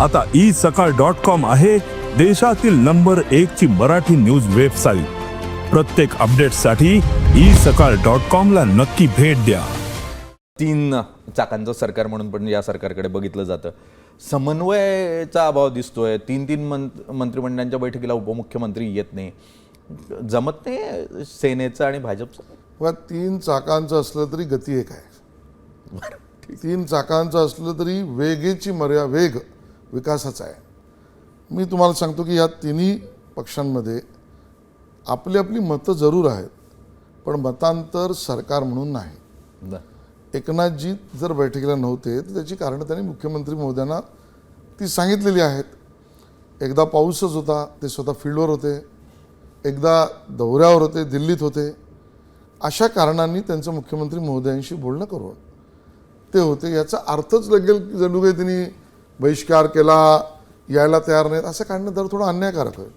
आता ई सकाळ dot com आहे देशातील नंबर एक ची मराठी न्यूज वेबसाईट. प्रत्येक अपडेटसाठी ई सकाळ डॉट कॉम ला नक्की भेट द्या. तीन चाकांचं सरकार म्हणून पण या सरकारकडे बघितलं जातं. समन्वयाचा अभाव दिसतोय. तीन तीन मंत मंत्रिमंडळांच्या बैठकीला उपमुख्यमंत्री येत नाही. जमत नाही सेनेचं आणि भाजपचं? बघा तीन चाकांचं असलं तरी गती एक आहे. तीन चाकांचं असलं तरी वेगेची मर्या वेग विकासाचा आहे. मी तुम्हाला सांगतो की या तिन्ही पक्षांमध्ये आपली आपली मतं जरूर आहेत पण मतांतर सरकार म्हणून नाही. एकनाथजी जर बैठकीला नव्हते तर त्याची कारणं त्यांनी मुख्यमंत्री महोदयांना ती सांगितलेली आहेत. एकदा पाऊसच होता ते स्वतः फील्डवर होते. एकदा दौऱ्यावर होते दिल्लीत होते. अशा कारणांनी त्यांचं मुख्यमंत्री महोदयांशी बोलणं करून ते होते. याचा अर्थच लागेल की जणू काही त्यांनी बहिष्कार केला यायला तयार नाहीत असं काढणं तर थोडं अन्यायकारक होईल.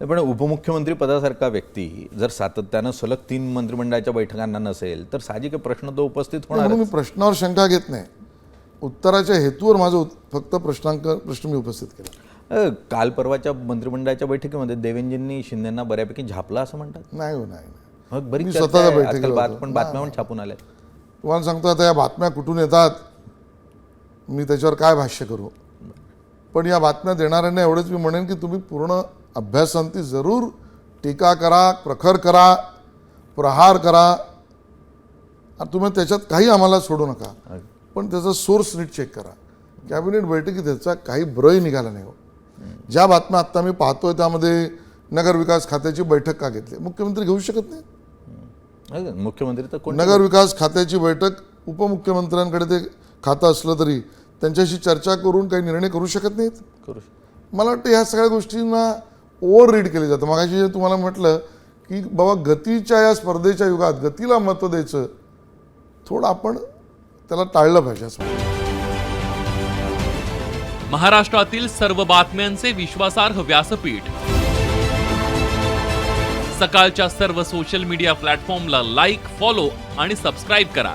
पण उपमुख्यमंत्री पदासारखा व्यक्ती जर सातत्यानं सलग तीन मंत्रिमंडळाच्या बैठकांना नसेल तर साहजिक आहे प्रश्न तो उपस्थित होणार मी प्रश्नावर शंका घेत नाही. उत्तराच्या हेतूवर माझा फक्त प्रश्नांक प्रश्न मी उपस्थित केला. काल परवाच्या मंत्रिमंडळाच्या बैठकीमध्ये देवेंद्रजींनी शिंदेना बऱ्यापैकी झापला असं म्हणतात? नाही हो नाही. मग मी बरीच स्वतःच्या आहे. होतो. पण बातम्या पण छापून आल्या तुम्हाला सांगतो आता या बातम्या कुठून येतात मी त्याच्यावर काय भाष्य करू? पण या बातम्या देणाऱ्यांना एवढंच मी म्हणेन की तुम्ही पूर्ण अभ्यासांती जरूर टीका करा प्रखर करा प्रहार करा. आणि तुम्ही त्याच्यात काही आम्हाला सोडू नका. पण त्याचा सोर्स नीट चेक करा. कॅबिनेट बैठकीत त्याचा काही ब्रही निघाला नाही हो. ज्या बातम्या आत्ता मी पाहतोय त्यामध्ये नगरविकास खात्याची बैठक का घेतली? मुख्यमंत्री घेऊ शकत नाही मुख्यमंत्री तर कोण नगर विकास खात्याची बैठक उपमुख्यमंत्र्यांकडे ते खातं असलं तरी त्यांच्याशी चर्चा करून काही निर्णय करू शकत नाहीत. करू शकतो मला वाटतं ह्या सगळ्या गोष्टींना ओव्हर रीड केले जातं. मगाशी जे तुम्हाला म्हटलं की बाबा गतीच्या या स्पर्धेच्या युगात गतीला महत्त्व द्यायचं थोडं आपण त्याला टाळलं पाहिजे असं. महाराष्ट्रातील सर्व बातम्यांचे विश्वासार्ह व्यासपीठ. सकाळच्या सर्व सोशल मीडिया प्लॅटफॉर्मला लाईक फॉलो आणि सबस्क्राईब करा.